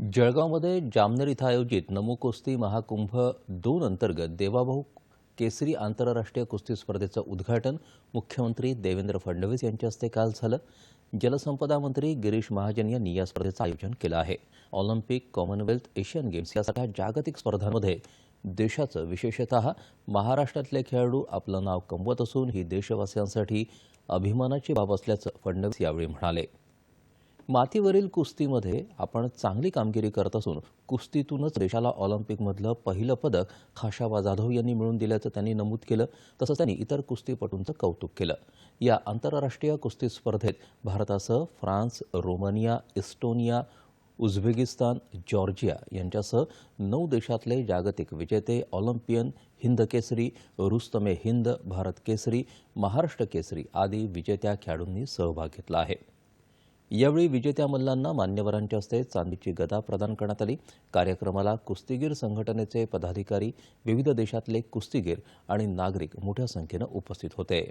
जळगावमध्ये जामनेर इथं आयोजित नमो कुस्ती महाकुंभ दोन अंतर्गत देवाभाऊ केसरी आंतरराष्ट्रीय कुस्ती स्पर्धेचं उद्घाटन मुख्यमंत्री देवेंद्र फडणवीस यांच्या हस्ते काल झालं. जलसंपदा मंत्री गिरीश महाजन यांनी या स्पर्धेचं आयोजन केलं आहे. ऑलिम्पिक कॉमनवेल्थ एशियन गेम्स यासारख्या जागतिक स्पर्धांमध्ये देशाचं विशेषतः महाराष्ट्रातले खेळाडू आपलं नाव कमवत असून ही देशवासियांसाठी अभिमानाची बाब असल्याचं फडणवीस यावेळी म्हणाले. मातीवरील कुस्तीमध्ये आपण चांगली कामगिरी करत असून कुस्तीतूनच देशाला ऑलिम्पिकमधलं पहिलं पदक खाशाबा जाधव यांनी मिळवून दिल्याचं त्यांनी नमूद केलं तसंच त्यांनी इतर कुस्तीपटूंचं कौतुक केलं. या आंतरराष्ट्रीय कुस्ती स्पर्धेत भारतासह France Romania Estonia Uzbekistan Georgia यांच्यासह नऊ देशातले जागतिक विजेते ऑलिम्पियन हिंद केसरी रुस्तमे हिंद भारत केसरी महाराष्ट्र केसरी आदी विजेत्या खेळाडूंनी सहभाग घेतला आहे. यावेळी विजेत्या मल्लांना मान्यवरांच्या हस्ते चांदीची गदा प्रदान करण्यात आली. कार्यक्रमाला कुस्तीगीर संघटनेचे पदाधिकारी विविध देशातले कुस्तीगीर आणि नागरिक मोठ्या संख्येनं उपस्थित होते.